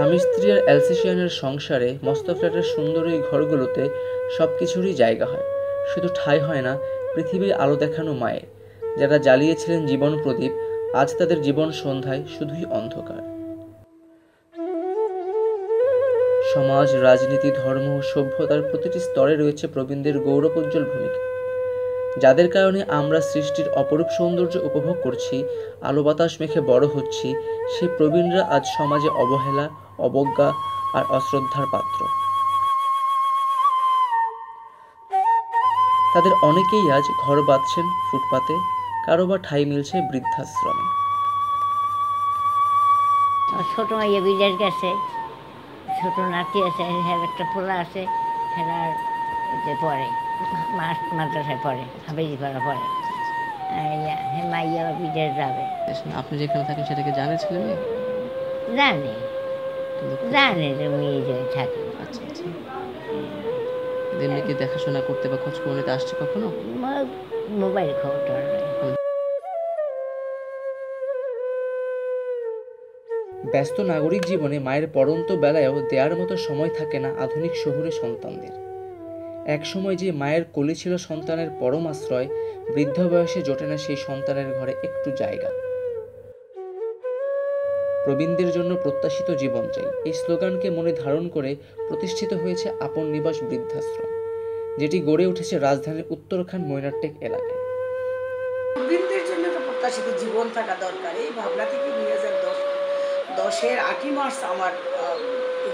স্বামী স্ত্রী আর অ্যালসেশিয়ানের সংসারে মস্ত ফ্ল্যাটের সুন্দর এই ঘরগুলোতে সব কিছুরই জায়গা হয়। শুধু ঠাঁই হয় না, পৃথিবীর আলো দেখানো মায়ের। যারা জ্বালিয়েছিলেন জীবন প্রদীপ, আজ তাদের জীবন সন্ধ্যায় শুধুই অন্ধকার। সমাজ, রাজনীতি, ধর্ম ও সভ্যতার প্রতিটি স্তরে রয়েছে প্রবীণদের গৌরবোজ্জ্বল ভূমিকা। যাদের কারণে আমরা সৃষ্টির অপরূপ সৌন্দর্য উপভোগ করছি, আলো বাতাস মেখে বড় হচ্ছি সেই প্রবীণরা আজ সমাজে অবহেলা অবজ্ঞা আর অশ্রদ্ধার পাত্র। তাদের অনেকেই আজ ঘর বাঁধছেন ফুটপাতে কারও বা ঠাঁই মিলছে বৃদ্ধাশ্রমে। ছোট মাইয়া বিলের গেছে ছোট নাতি আছে হ্যাঁ একটা পোলা আছে হ্যাঁ যে পড়ে মাস মাদ্রাসায় পড়ে হাবেজি পাড়া পড়ে। হ্যাঁ মাইয়া বিলের যাবে। আপনি যেখানে থাকেন সেটাকে জানে ছেলে মেয়ে? জানে। জানে যে থাকে আচ্ছা আচ্ছা দেখাশোনা করতে বা খোঁজ খবর নিতে আসছে কখনো? মোবাইল খবর ব্যস্ত নাগরিক জীবনে মায়ের পড়ন্ত বেলায়ও দেওয়ার মতো সময় থাকে না আধুনিক শহুরে সন্তানদের। এক সময় যে মায়ের কোলে ছিল সন্তানের পরম আশ্রয় বৃদ্ধ বয়সে জোটে না সেই সন্তানের ঘরে একটু জায়গা। প্রবীণদের জন্য প্রত্যাশিত জীবন চাই। এই স্লোগানকে মনে ধারণ করে প্রতিষ্ঠিত হয়েছে আপন নিবাস বৃদ্ধাশ্রম, যেটি গড়ে উঠেছে রাজধানীর উত্তরখান মৈনারটেক এলাকায়। প্রবীণদের জন্য তো প্রত্যাশিত জীবন থাকা দরকার। এই ভাবনা থেকে দুই হাজার দশ, দশের আটই মার্চ আমার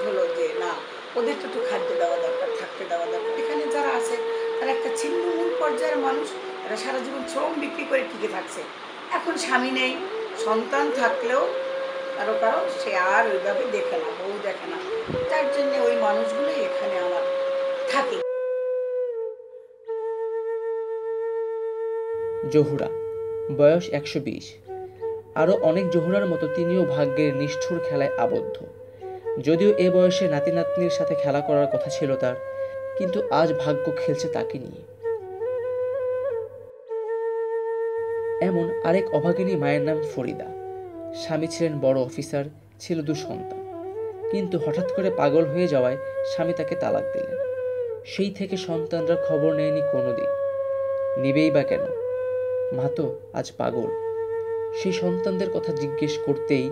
হলো যে না, ওদের তো একটু খাদ্য দেওয়া দরকার, থাকতে দেওয়া দরকার। এখানে যারা আছে, তারা একটা ছিন্নমূল পর্যায়ের মানুষ এরা সারা জীবন শ্রম বিক্রি করে টিকে থাকছে। এখন স্বামী নেই, সন্তান থাকলেও কারও কারও সে আর ওইভাবে দেখে না, বউ দেখে না। তার জন্য ওই মানুষগুলোই এখানে আমার থাকে। জহুরা, বয়স একশো বিশ। আরও অনেক জহুরার মতো তিনিও ভাগ্যের নিষ্ঠুর খেলায় আবদ্ধ। যদিও এ বয়সে নাতি নাতনির সাথে খেলা করার কথা ছিল তার, কিন্তু আজ ভাগ্য খেলছে তাকে নিয়ে। এমন আরেক অভাগিনী মায়ের নাম ফরিদা। স্বামী ছিলেন বড় অফিসার, ছিল দু সন্তান কিন্তু হঠাৎ করে পাগল হয়ে যাওয়ায় স্বামী তাকে তালাক দিলেন। সেই থেকে সন্তানরা খবর নেয়নি কোনো দিন নেবেই বা কেন? মা তো আজ পাগল। সেই সন্তানদের কথা জিজ্ঞেস করতেই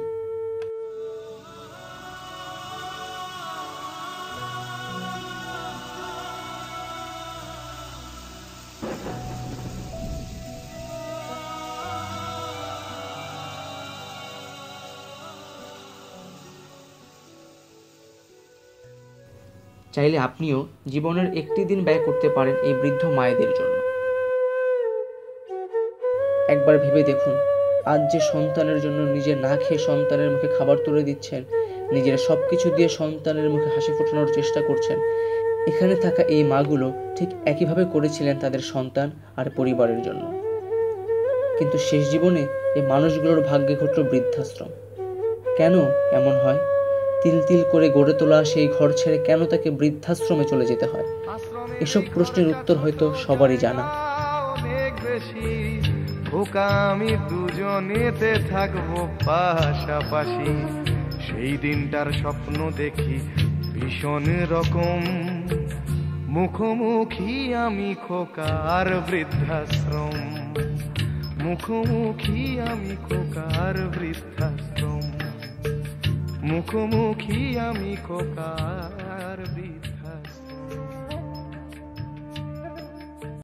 চাইলে আপনিও জীবনের একটি দিন ব্যয় করতে পারেন এই বৃদ্ধ মায়েদের জন্য। একবার ভেবে দেখুন, আজ যে সন্তানের জন্য নিজে না খেয়ে সন্তানের মুখে খাবার তুলে দিচ্ছেন, নিজের সব কিছু দিয়ে সন্তানের মুখে হাসি ফোটানোর চেষ্টা করছেন, এখানে থাকা এই মাগুলো ঠিক একইভাবে করেছিলেন তাদের সন্তান আর পরিবারের জন্য। কিন্তু শেষ জীবনে এই মানুষগুলোর ভাগ্যে ঘটল বৃদ্ধাশ্রম। কেন এমন হয়? তিল তিল করে গড়ে তোলা সেই ঘর ছেড়ে কেন তাকে বৃদ্ধাশ্রমে চলে যেতে হয়? এসব প্রশ্নের উত্তর হয়তো সবারই জানা। আমি দুজনেতে থাকব পাশাপাশি। সেই দিনটার স্বপ্ন দেখি ভীষণ রকম। মুখোমুখি আমি খোকার বৃদ্ধাশ্রম। মুখোমুখি আমি খোকার বৃদ্ধাশ্রম। মুখোমুখি আমি কোকার বৃদ্ধাশ্রম